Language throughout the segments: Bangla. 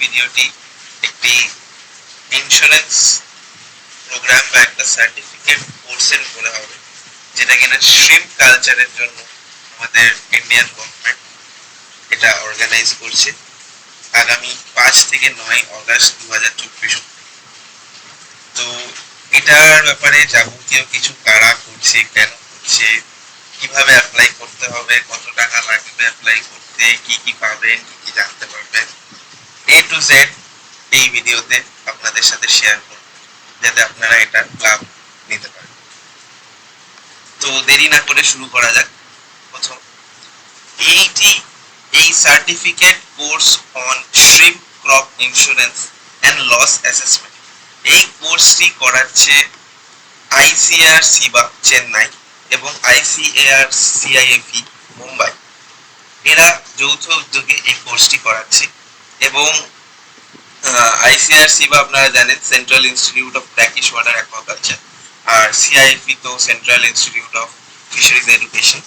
ভিডিওটি একটি ইন্স্যুরেন্স প্রোগ্রাম বা একটা সার্টিফিকেট কোর্সের উপরে হবে, যেটা কিনা শ্রিম কালচারের জন্য আমাদের ইন্ডিয়ান গভর্নমেন্ট এটা অর্গানাইজ করছে আগামী পাঁচ থেকে নয় অগস্ট দু হাজার চব্বিশ তো এটার ব্যাপারে যাবতীয় কিছু কারা করছে, কেন করছে, কীভাবে অ্যাপ্লাই করতে হবে, কত টাকা লাগবে অ্যাপ্লাই করতে, কি কি পাবেন, কি কি জানতে পারবেন এ টু জেড এই ভিডিওতে আপনাদের সাথে শেয়ার করব, যাতে আপনারা এটার লাভ নিতে পারেন। তো দেরি না করে শুরু করা যাক। প্রথম এইটি এই certificate course on shrimp crop insurance and loss assessment এই কোর্সটি করাচ্ছে আইসিআর সিবা চেন্নাই এবং আইসিএআর সিআইএফই মুম্বাই। এরা যৌথ উদ্যোগে এই কোর্সটি করাচ্ছে। এবং আইসিআর সিবা আপনারা জানেন central institute of brackish water aquaculture R CIFE তো central institute of fisheries education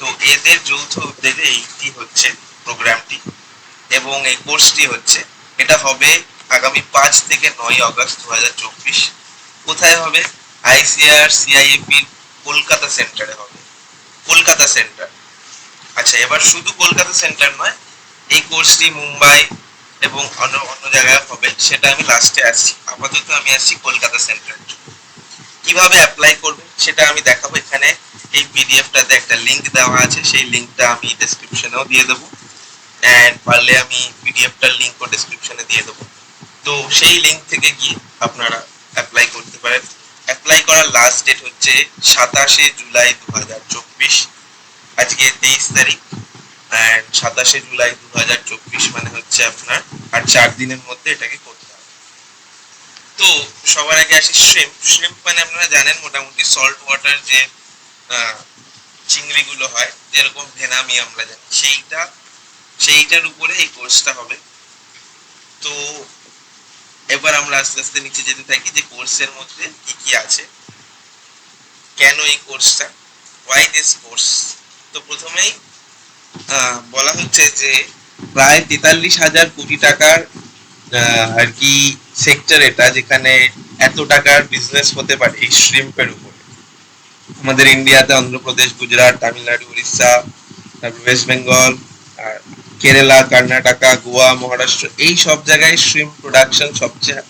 তো এদের যৌথ উদ্যোগে এইটি হচ্ছে প্রোগ্রামটি এবং এই কোর্সটি হচ্ছে। এটা হবে আগামী পাঁচ থেকে নয় অগস্ট দু হাজার চব্বিশ। কোথায় হবে? আইসিআর সিআইএফির কলকাতা সেন্টারে হবে। কলকাতা সেন্টার। আচ্ছা এবার শুধু কলকাতা সেন্টার নয়, এই কোর্সটি মুম্বাই এবং অন্য অন্য জায়গায় হবে, সেটা আমি লাস্টে আসছি। আপাতত আমি আসছি কলকাতা সেন্টারে কীভাবে অ্যাপ্লাই করবেন সেটা আমি দেখাবো এখানে। এই পিডিএফটাতে একটা লিংক দেওয়া আছে, সেই লিঙ্কটা আমি ডেসক্রিপশনেও দিয়ে দেবো। অ্যান্ড পারলে আমি পিডিএফটার লিংকও ডেসক্রিপশনে দিয়ে দেবো। তো সেই লিঙ্ক থেকে গিয়ে আপনারা অ্যাপ্লাই করতে পারেন। অ্যাপ্লাই করার লাস্ট ডেট হচ্ছে সাতাশে জুলাই দু হাজার চব্বিশ। আজকে তেইশ তারিখ। অ্যান্ড সাতাশে জুলাই দু হাজার চব্বিশ মানে হচ্ছে আপনার আর চার দিনের মধ্যে এটাকে করতে হবে। তো সবার আগে আসি শ্রিম্প শ্রিম্প মানে আপনারা জানেন মোটামুটি সল্ট ওয়াটার যে চিংড়িগুলো হয়, যেরকম ভেনামি আমরা জানি। সেইটা, সেইটার উপরে এই কোর্সটা হবে। তো এবার আমরা আস্তে আস্তে নিচে যেতে থাকি যে কোর্সের মধ্যে কি কি আছে। কেন এই কোর্সটা ওয়াই দিস কোর্স তো প্রথমেই বলা হচ্ছে যে প্রায় তেতাল্লিশ হাজার কোটি টাকার আর কি সেক্টর এটা যেখানে এত টাকার বিজনেস হতে পারে এই শ্রিম্পের উপরে। আমাদের ইন্ডিয়াতে অন্ধ্রপ্রদেশ, গুজরাট, তামিলনাড়ু, উড়িষ্যা, তারপর ওয়েস্ট বেঙ্গল আর কেরালা কর্ণাটকা গোয়া মহারাষ্ট্র এই সব জায়গায় শ্রিম প্রোডাকশন সবচেয়ে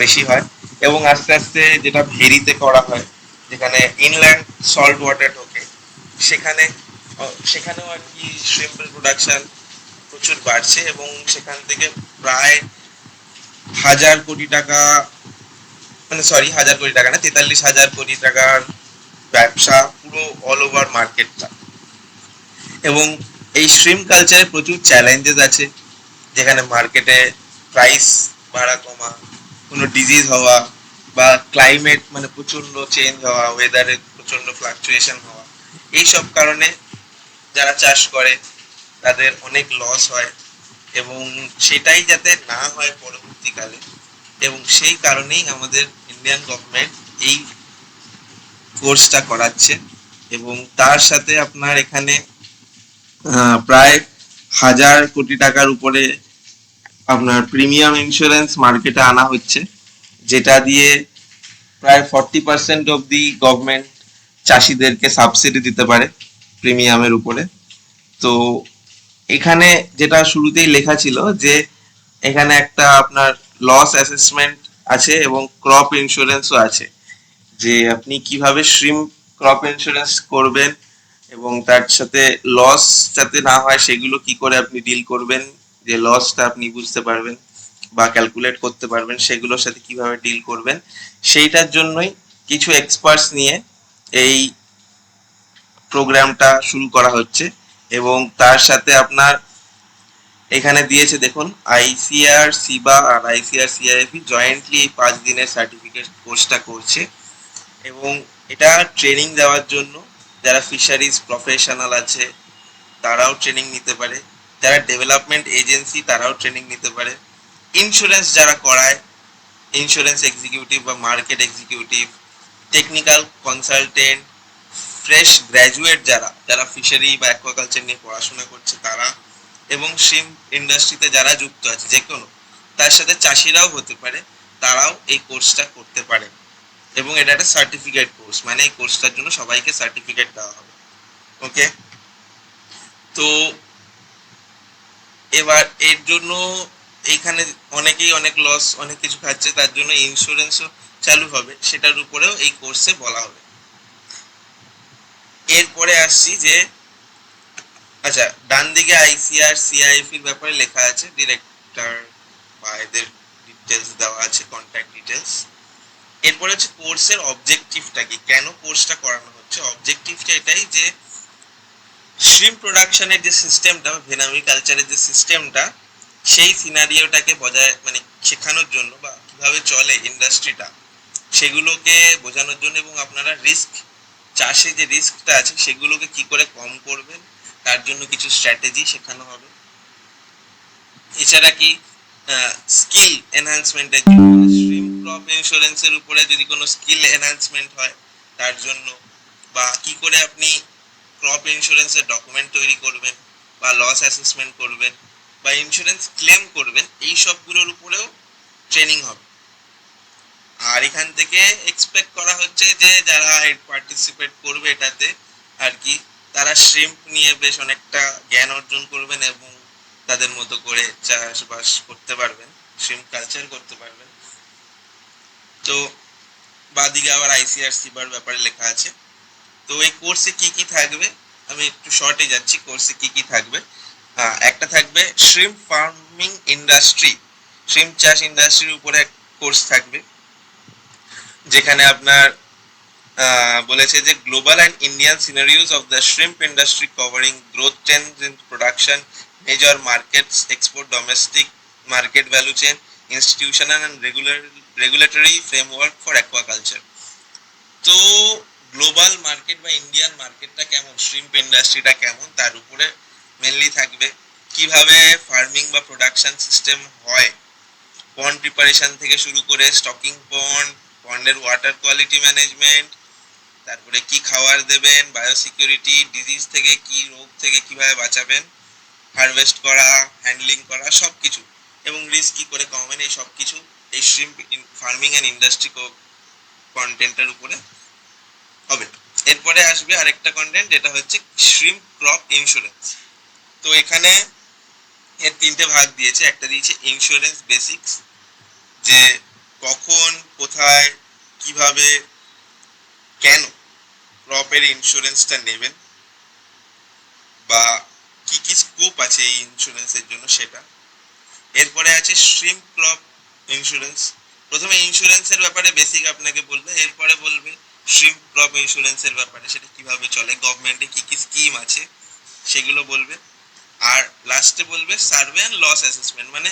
বেশি হয়। এবং আস্তে আস্তে যেটা ভেরিতে করা হয়, যেখানে ইনল্যান্ড সল্ট ওয়াটার ঢোকে, সেখানে সেখানেও আর কি শ্রিম্পের প্রোডাকশন প্রচুর বাড়ছে এবং সেখান থেকে প্রায় হাজার কোটি টাকা মানে সরি হাজার কোটি টাকা না, তেতাল্লিশ হাজার কোটি টাকার ব্যবসা পুরো অল ওভার মার্কেটটা এবং এই স্ট্রিম কালচারে প্রচুর চ্যালেঞ্জেস আছে, যেখানে মার্কেটে প্রাইস ভাড়া কমা, কোনো ডিজিজ হওয়া বা ক্লাইমেট মানে প্রচণ্ড চেঞ্জ হওয়া ওয়েদারের প্রচণ্ড ফ্লাকচুয়েশন হওয়া, এইসব কারণে যারা চাষ করে, তাদের অনেক লস হয় এবং সেটাই যাতে না হয় পরবর্তীকালে। এবং সেই কারণেই আমাদের ইন্ডিয়ান গভর্নমেন্ট এই কোর্সটা করাচ্ছে এবং তার সাথে আপনার এখানে প্রায় হাজার কোটি টাকার উপরে আপনার প্রিমিয়াম ইন্স্যুরেন্স মার্কেটে আনা হচ্ছে, যেটা দিয়ে প্রায় forty percent of the government চাষিদেরকে সাবসিডি দিতে পারে। প্রিমিয়ামের উপরে। তো এখানে যেটা শুরুতেই লেখা ছিল যে এখানে একটা আপনার লস অ্যাসেসমেন্ট আছে এবং ক্রপ ইন্স্যুরেন্সও আছে। যে আপনি কীভাবে শ্রিম ক্রপ ইন্স্যুরেন্স করবেন এবং তার সাথে লস যাতে না হয়, সেগুলো কি করে আপনি ডিল করবেন, যে লসটা আপনি বুঝতে পারবেন বা ক্যালকুলেট করতে পারবেন, সেগুলোর সাথে কীভাবে ডিল করবেন, সেইটার জন্যই কিছু এক্সপার্টস নিয়ে এই প্রোগ্রামটা শুরু করা হচ্ছে এবং তার সাথে আপনার এখানে দিয়েছে দেখুন আইসিআর সিবা আর আইসিআর সিআইএফি জয়েন্টলি এই পাঁচ দিনের সার্টিফিকেট কোর্সটা করছে। এবং এটা ট্রেনিং দেওয়ার জন্য যারা ফিশারিজ প্রফেশনাল আছে, তারাও ট্রেনিং নিতে পারে। যারা ডেভেলপমেন্ট এজেন্সি তারাও ট্রেনিং নিতে পারে। ইন্স্যুরেন্স যারা করায় ইন্স্যুরেন্স এক্সিকিউটিভ বা market executive technical consultant fresh graduate যারা যারা ফিশারি বা অ্যাকোয়াকালচার নিয়ে পড়াশোনা করছে তারা এবং শিম ইন্ডাস্ট্রিতে যারা যুক্ত আছে, যে কোনো, তার সাথে চাষিরাও হতে পারে, তারাও এই কোর্সটা করতে পারে। এবং এটা একটা সার্টিফিকেট কোর্স মানে এই কোর্সটার জন্য সবাইকে সার্টিফিকেট দেওয়া হবে। ওকে তো এবার এর জন্য এইখানে অনেকেই অনেক লস অনেক কিছু খাচ্ছে, তার জন্য ইন্স্যুরেন্সও চালু হবে, সেটার উপরেও এই কোর্সে বলা হবে। এরপরে আসছি যে আচ্ছা ডান দিকে আইসিআর সিআইএফ এর ব্যাপারে লেখা আছে ডিরেক্টর বা এদের ডিটেলস দেওয়া আছে কন্ট্যাক্ট ডিটেলস এরপরে হচ্ছে কোর্সের অবজেক্টিভটা কি? কেন কোর্সটা করানো হচ্ছে? অবজেক্টিভটা এটাই যে স্ট্রিম প্রোডাকশনের যে সিস্টেমটা ভেনামি কালচারের যে সিস্টেমটা সেই সিনারিওটাকে বজায় মানে শেখানোর জন্য বা কীভাবে চলে ইন্ডাস্ট্রিটা সেগুলোকে বোঝানোর জন্য এবং আপনারা রিস্ক চাষে যে রিস্কটা আছে সেগুলোকে কি করে কম করবেন, তার জন্য কিছু স্ট্র্যাটেজি শেখানো হবে। এছাড়া কি স্কিল এনহান্সমেন্টের জন্য স্ট্রিম ক্রপ ইন্স্যুরেন্সের উপরে যদি কোনো স্কিল এনহান্সমেন্ট হয়, তার জন্য বা কি করে আপনি ক্রপ ইন্স্যুরেন্সের ডকুমেন্ট তৈরি করবেন বা লস অ্যাসেসমেন্ট করবেন বা ইন্স্যুরেন্স ক্লেম করবেন, এই সবগুলোর উপরেও ট্রেনিং হবে। আর এখান থেকে এক্সপেক্ট করা হচ্ছে যে যারা পার্টিসিপেট করবে এটাতে, আর কি, তারা শ্রিম্প নিয়ে বেশ অনেকটা জ্ঞান অর্জন করবেন এবং তাদের মতো করে চাষবাস করতে পারবেন শ্রিম্প কালচার করতে পারবেন। তো বাদিকে আবার আইসিআর সিবার ব্যাপারে লেখা আছে। তো এই কোর্সে কি কি থাকবে? আমি একটু শর্টে যাচ্ছি কোর্সে কি কি থাকবে? একটা থাকবে শ্রিম্প ফার্মিং ইন্ডাস্ট্রি শ্রিম্প চাষ ইন্ডাস্ট্রির উপরে কোর্স থাকবে। যেখানে আপনার বলেছে যে global and Indian scenarios of the shrimp industry covering growth change in production major markets export domestic market value chain institutional and regular regulatory framework for aquaculture তো গ্লোবাল মার্কেট বা ইন্ডিয়ান মার্কেটটা কেমন? শ্রিম্প ইন্ডাস্ট্রিটা কেমন? তার উপরে মেনলি থাকবে কীভাবে ফার্মিং বা প্রোডাকশন সিস্টেম হয়? পন্ড প্রিপারেশন থেকে শুরু করে স্টকিং পন্ড পন্ডের ওয়াটার কোয়ালিটি ম্যানেজমেন্ট তারপরে কি খাবার দেবেন বায়োসিকিউরিটি ডিজিজ থেকে কি রোগ থেকে কীভাবে বাঁচাবেন হারভেস্ট করা হ্যান্ডলিং করা সব কিছু এবং রিস্ক কী করে কমাবেন, এই সব কিছু এই শ্রিম্প ফার্মিং অ্যান্ড ইন্ডাস্ট্রি কন্টেন্টের উপরে হবে। এরপরে আসবে আরেকটা কন্টেন্ট যেটা হচ্ছে শ্রিম্প ক্রপ ইন্স্যুরেন্স তো এখানে এর তিনটে ভাগ দিয়েছে, একটা দিয়েছে ইন্স্যুরেন্স বেসিক্স যে কখন, কোথায়, কীভাবে, কেন ক্রপের ইন্স্যুরেন্সটা নেবেন? বা কি কি স্কোপ আছে এই ইন্স্যুরেন্সের জন্য সেটা? এরপরে আছে শ্রিম ক্রপ ইন্স্যুরেন্স প্রথমে ইন্স্যুরেন্সের ব্যাপারে বেসিক আপনাকে বলবে, এরপরে বলবে শ্রিম ক্রপ ইন্স্যুরেন্সের ব্যাপারে সেটা কীভাবে চলে গভর্নমেন্টে কি কি স্কিম আছে, সেগুলো বলবে। আর লাস্টে বলবে সার্ভে অ্যান্ড লস অ্যাসেসমেন্ট মানে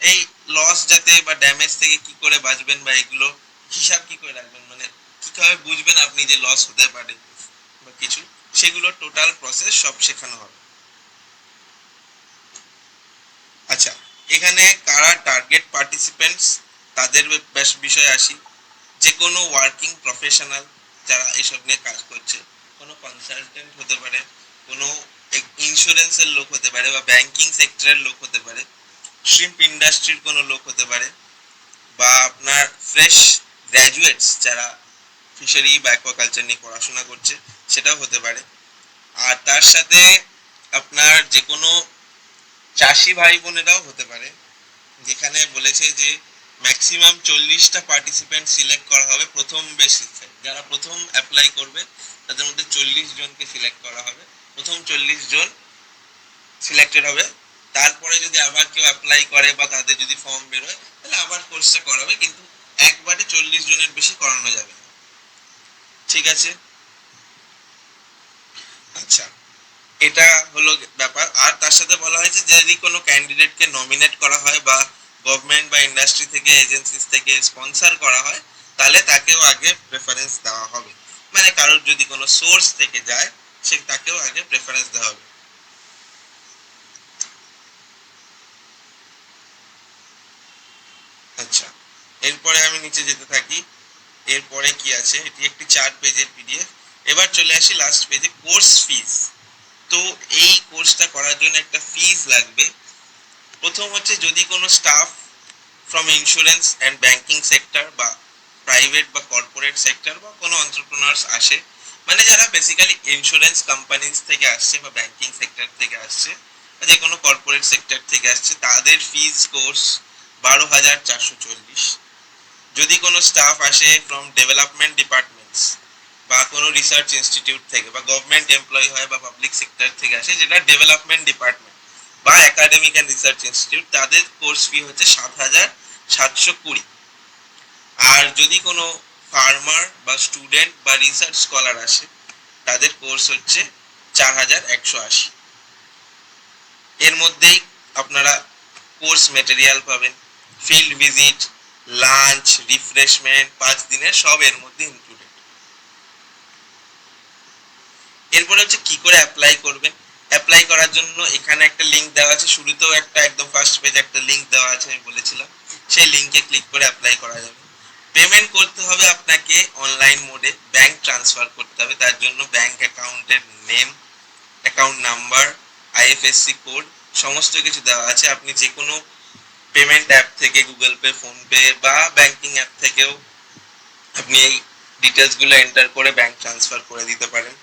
এই লস যাতে বা ড্যামেজ থেকে কি করে বাঁচবেন বা এগুলো হিসাব কি করে রাখবেন? মানে কীভাবে বুঝবেন আপনি যে লস হতে পারে বা কিছু? সেগুলো টোটাল প্রসেস সব শেখানো হবে। আচ্ছা এখানে কারা টার্গেট পার্টিসিপেন্টস তাদের বেশ বিষয়ে আসি। যে কোনো ওয়ার্কিং প্রফেশনাল যারা এসব নিয়ে কাজ করছে, কোনো কনসালটেন্ট হতে পারে, কোনো ইন্স্যুরেন্সের লোক হতে পারে বা ব্যাংকিং সেক্টরের লোক হতে পারে শ্রিম্প ইন্ডাস্ট্রির কোনো লোক হতে পারে বা আপনার ফ্রেশ গ্র্যাজুয়েটস যারা ফিশারি বা অ্যাকোয়াকালচার নিয়ে পড়াশোনা করছে, সেটাও হতে পারে। আর তার সাথে আপনার যে কোনো চাষি ভাই বোনেরাও হতে পারে, যেখানে বলেছে যে ম্যাক্সিমাম চল্লিশটা পার্টিসিপেন্ট সিলেক্ট করা হবে প্রথম বেসিসে যারা প্রথম অ্যাপ্লাই করবে, তাদের মধ্যে চল্লিশ জনকে সিলেক্ট করা হবে। প্রথম চল্লিশ জন সিলেক্টেড হবে তারপরে যদি আবার কেউ অ্যাপ্লাই করে বা তাদের যদি ফর্ম বেরোয়, তাহলে আবার কোর্সটা করাবে, কিন্তু একবারে চল্লিশ জনের বেশি করানো যাবে না। ঠিক আছে? আচ্ছা এটা হলো ব্যাপার। আর তার সাথে বলা হয়েছে যদি কোনো ক্যান্ডিডেটকে নমিনেট করা হয় বা গভর্নমেন্ট বা ইন্ডাস্ট্রি থেকে এজেন্সিস থেকে স্পন্সার করা হয়, তাহলে তাকেও আগে প্রেফারেন্স দেওয়া হবে। মানে কারোর যদি কোনো সোর্স থেকে যায়, সে তাকেও আগে প্রেফারেন্স দেওয়া হবে আচ্ছা এরপরে আমি নিচে যেতে থাকি। এরপরে কি আছে? এটি একটি চার পেজের পিডিএফ এবার চলে আসি লাস্ট পেজে কোর্স ফিস তো এই কোর্সটা করার জন্য একটা ফিজ লাগবে। প্রথম হচ্ছে যদি কোনো staff from insurance and banking sector বা প্রাইভেট বা কর্পোরেট সেক্টর বা কোনো অন্টারপ্রেনার্স আসে মানে যারা বেসিক্যালি ইন্স্যুরেন্স কোম্পানিজ থেকে আসছে বা ব্যাংকিং সেক্টর থেকে আসছে যে কোনো কর্পোরেট সেক্টর থেকে আসছে, তাদের ফিজ কোর্স বারো হাজার চারশো চল্লিশ। যদি কোনো স্টাফ আসে ফ্রম ডেভেলপমেন্ট ডিপার্টমেন্টস বা কোনো রিসার্চ ইনস্টিটিউট থেকে বা গভর্নমেন্ট এমপ্লয়ি হয় বা পাবলিক সেক্টর থেকে আসে, যেটা ডেভেলপমেন্ট ডিপার্টমেন্ট বা একাডেমিক অ্যান্ড রিসার্চ ইনস্টিটিউট তাদের কোর্স ফি হচ্ছে সাত হাজার সাতশো কুড়ি। আর যদি কোনো ফার্মার বা স্টুডেন্ট বা রিসার্চ স্কলার আসে, তাদের কোর্স হচ্ছে চার হাজার একশো আশি। এর মধ্যেই আপনারা কোর্স মেটেরিয়াল পাবেন ফিল্ড ভিজিট লাঞ্চ রিফ্রেশমেন্ট পাঁচ দিনের সব এর মধ্যে ইনক্লুডেড এরপরে হচ্ছে কি করে অ্যাপ্লাই করবেন? অ্যাপ্লাই করার জন্য এখানে একটা লিংক দেওয়া আছে। শুরুতেও একটা একদম ফার্স্ট পেজ একটা লিংক দেওয়া আছে, আমি বলেছিলাম। সেই লিংকে ক্লিক করে অ্যাপ্লাই করা যাবে। পেমেন্ট করতে হবে আপনাকে অনলাইন মোডে ব্যাংক ট্রান্সফার করতে হবে। তার জন্য ব্যাংক অ্যাকাউন্টের name account number IFSC code সমস্ত কিছু দেওয়া আছে। আপনি যে কোনো পেমেন্ট অ্যাপ থেকে গুগল পে ফোনপে বা ব্যাংকিং অ্যাপ থেকেও আপনি এই ডিটেলসগুলো এন্টার করে ব্যাংক ট্রান্সফার করে দিতে পারেন।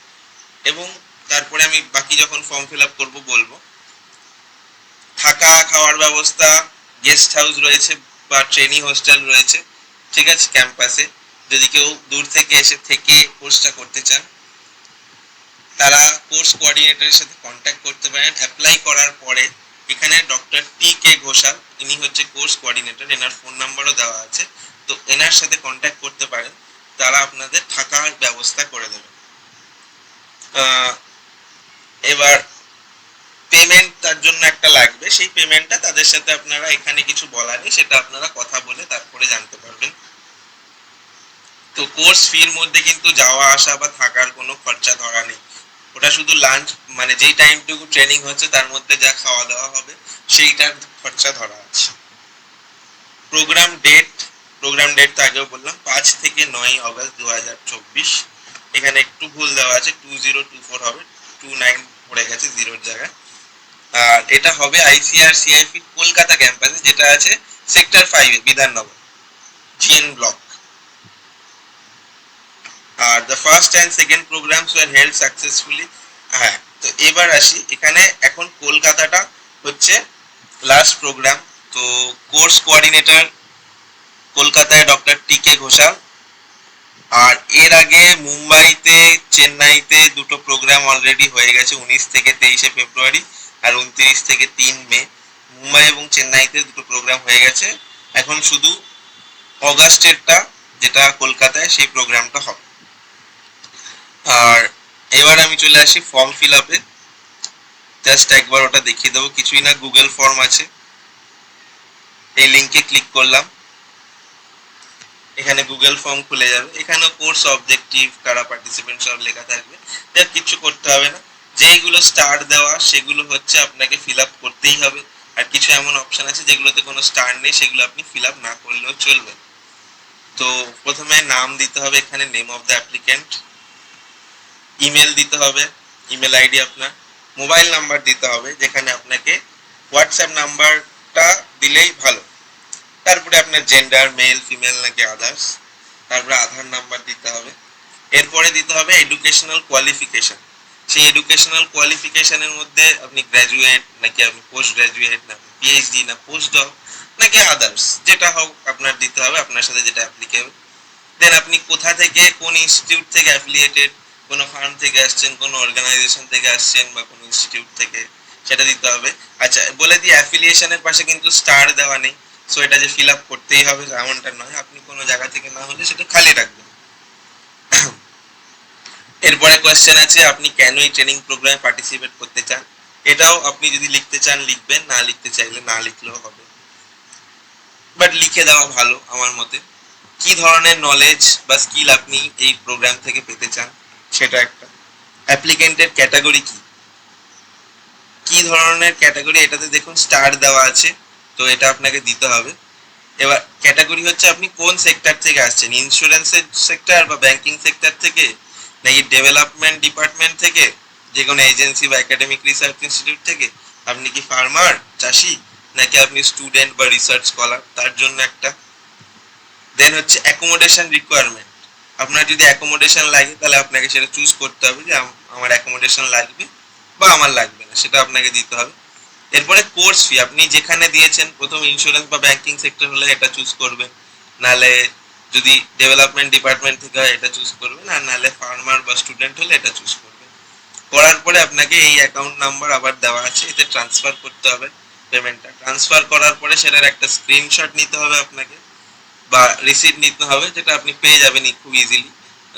এবং তারপরে আমি বাকি যখন ফর্ম ফিল আপ করব বলব, থাকা, খাওয়ার ব্যবস্থা গেস্ট হাউস রয়েছে বা ট্রেনিং হোস্টেল রয়েছে, ঠিক আছে ক্যাম্পাসে যদি কেউ দূর থেকে এসে থেকে কোর্সটা করতে চান, তারা কোর্স কোঅর্ডিনেটরের সাথে কন্ট্যাক্ট করতে পারেন। অ্যাপ্লাই করার পরে এখানে ডক্টর টি কে ঘোষাল ইনি হচ্ছে কোর্স কোঅর্ডিনেটর এনার ফোন নাম্বারও দেওয়া আছে। তো এনার সাথে কন্ট্যাক্ট করতে পারেন, তারা আপনাদের থাকার ব্যবস্থা করে দেবে। এবার পেমেন্ট তার জন্য একটা লাগবে। সেই পেমেন্টটা তাদের সাথে আপনারা এখানে কিছু বলার নেই, সেটা আপনারা কথা বলে তারপরে জানতে পারবেন। তো কোর্স ফির মধ্যে কিন্তু যাওয়া আসা বা থাকার কোনো খরচা ধরা নেই। ওটা শুধু লাঞ্চ মানে যেই টাইমটুকু ট্রেনিং হচ্ছে, তার মধ্যে যা খাওয়া দাওয়া হবে, সেইটার খরচা ধরা আছে। প্রোগ্রাম ডেট প্রোগ্রাম ডেট তো আগেও বললাম, পাঁচ থেকে নয় অগস্ট দু হাজার চব্বিশ। এখানে একটু ভুল দেওয়া আছে টু জিরো টু ফোর হবে টু নাইন পড়ে গেছে জিরোর জায়গায়। আর এটা হবে আইসিআর সিআইপি কলকাতা ক্যাম্পাসে যেটা আছে সেক্টর ফাইভে Bidhannagar GN block R the first and second programmes were held successfully হ্যাঁ তো এবার আসি, এখানে এখন কলকাতাটা হচ্ছে লাস্ট প্রোগ্রাম তো কোর্স কোঅর্ডিনেটর কলকাতায় ডক্টর টি কে ঘোষাল। আর এর আগে মুম্বাইতে, চেন্নাইতে দুটো প্রোগ্রাম অলরেডি হয়ে গেছে, উনিশ থেকে তেইশে ফেব্রুয়ারি আর উনত্রিশ থেকে তিন মে। মুম্বাই এবং চেন্নাইতে দুটো প্রোগ্রাম হয়ে গেছে। এখন শুধু অগাস্টেরটা যেটা কলকাতায়, সেই প্রোগ্রামটা হবে। আর এবার আমি চলে আসি ফর্ম ফিল আপে জাস্ট একবার ওটা দেখিয়ে দেবো। কিছুই না গুগল ফর্ম আছে। এই লিংকে ক্লিক করলাম। এখানে গুগল ফর্ম খুলে যাবে। এখানেও কোর্স অবজেক্টিভ কারা পার্টিসিপেন্ট সব লেখা থাকবে। যার কিছু করতে হবে না। যেইগুলো স্টার দেওয়া, সেগুলো হচ্ছে আপনাকে ফিল আপ করতেই হবে। আর কিছু এমন অপশন আছে যেগুলোতে কোনো স্টার নেই, সেগুলো আপনি ফিল আপ না করলেও চলবে। তো প্রথমে নাম দিতে হবে, এখানে name of the applicant email দিতে হবে। ইমেল আইডি আপনার। মোবাইল নাম্বার দিতে হবে, যেখানে আপনাকে হোয়াটসঅ্যাপ নাম্বারটা দিলেই ভালো। তারপরে আপনার জেন্ডার মেল ফিমেল নাকি আদার্স তারপরে আধার নাম্বার দিতে হবে। এরপরে দিতে হবে এডুকেশনাল কোয়ালিফিকেশন সেই এডুকেশনাল কোয়ালিফিকেশনের মধ্যে আপনি গ্র্যাজুয়েট নাকি আপনি পোস্ট গ্র্যাজুয়েট না পিএইচডি না পোস্ট ডক নাকি আদার্স যেটা হোক আপনার দিতে হবে, আপনার সাথে যেটা অ্যাপ্লিকেবল দেন আপনি কোথা থেকে, কোন ইনস্টিটিউট থেকে অ্যাফিলিয়েটেড কোনো ফার্ম থেকে আসছেন, কোনো অর্গানাইজেশন থেকে আসছেন বা কোনো ইনস্টিটিউট থেকে, সেটা দিতে হবে। আচ্ছা বলে দিই অ্যাফিলিয়েশনের পাশে কিন্তু স্টার দেওয়া নেই। সো এটা যে ফিল আপ করতেই হবে, এমনটা নয়। আপনি কোনো জায়গা থেকে না হলে সেটা খালি রাখবেন। এরপরে কোয়েশ্চেন আছে, আপনি কেন এই ট্রেনিং প্রোগ্রামে পার্টিসিপেট করতে চান? এটাও আপনি যদি লিখতে চান, লিখবেন। না লিখতে চাইলে না লিখলেও হবে। বাট লিখে দেওয়া ভালো, আমার মতে। কি ধরনের নলেজ বা স্কিল আপনি এই প্রোগ্রাম থেকে পেতে চান? সেটা একটা। অ্যাপ্লিকেন্টের ক্যাটাগরি কি? কি ধরনের ক্যাটাগরি? এটাতে দেখুন, স্টার দেওয়া আছে, তো এটা আপনাকে দিতে হবে। এবার, ক্যাটাগরি হচ্ছে আপনি কোন সেক্টর থেকে আসছেন? ইন্স্যুরেন্সের সেক্টর বা ব্যাংকিং সেক্টর থেকে? নাকি ডেভেলপমেন্ট ডিপার্টমেন্ট থেকে? যে কোনো এজেন্সি বা একাডেমিক রিসার্চ ইনস্টিটিউট থেকে? আপনি কি ফার্মার, চাষি? নাকি আপনি স্টুডেন্ট বা রিসার্চ স্কলার? তার জন্য একটা। দেন হচ্ছে অ্যাকোমোডেশন রিকোয়ারমেন্ট আপনার যদি অ্যাকোমোডেশন লাগে, তাহলে আপনাকে সেটা চুজ করতে হবে যে আমার অ্যাকোমোডেশন লাগবে বা আমার লাগবে না, সেটা আপনাকে দিতে হবে। এরপরে কোর্স ফি আপনি যেখানে দিয়েছেন, প্রথম ইন্স্যুরেন্স বা ব্যাংকিং সেক্টর হলে এটা চুজ করবেন। নালে যদি ডেভেলপমেন্ট ডিপার্টমেন্ট থেকে হয়, এটা চুজ করবেন, আর নালে ফার্মার বা স্টুডেন্ট হলে এটা চুজ করবেন। করার পরে আপনাকে এই অ্যাকাউন্ট নাম্বার আবার দেওয়া আছে, এতে ট্রান্সফার করতে হবে পেমেন্টটা ট্রান্সফার করার পরে সেটার একটা স্ক্রিনশট নিতে হবে আপনাকে। বা রিসিট নিতে হবে, যেটা আপনি পেয়ে যাবেন খুব ইজিলি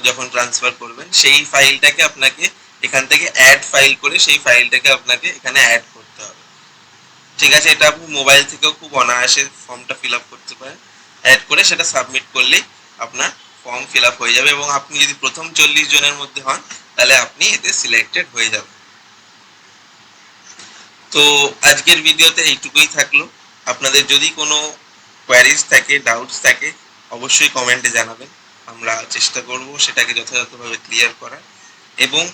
যখন ট্রান্সফার করবেন। সেই ফাইলটাকে আপনাকে এখান থেকে অ্যাড ফাইল করে সেই ফাইলটাকে আপনাকে এখানে অ্যাড করতে হবে। ঠিক আছে, এটা আপনি মোবাইল থেকেও খুব অনায়াসে ফর্মটা ফিল আপ করতে পারেন। অ্যাড করে সেটা সাবমিট করলেই আপনার ফর্ম ফিল আপ হয়ে যাবে এবং আপনি যদি প্রথম চল্লিশ জনের মধ্যে হন, তাহলে আপনি এতে সিলেক্টেড হয়ে যাবেন। তো আজকের ভিডিওতে এইটুকুই থাকল। আপনাদের যদি কোনো কোয়ারিজ থাকে ডাউটস থাকে, অবশ্যই কমেন্টে জানাবেন। আমরা চেষ্টা করব সেটাকে যথাযথভাবে ক্লিয়ার করার। এবং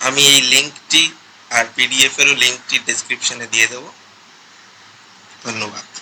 আমি এই লিঙ্কটি আর পিডিএফেরও লিঙ্কটি ডেসক্রিপশনে দিয়ে দেব। ধন্যবাদ।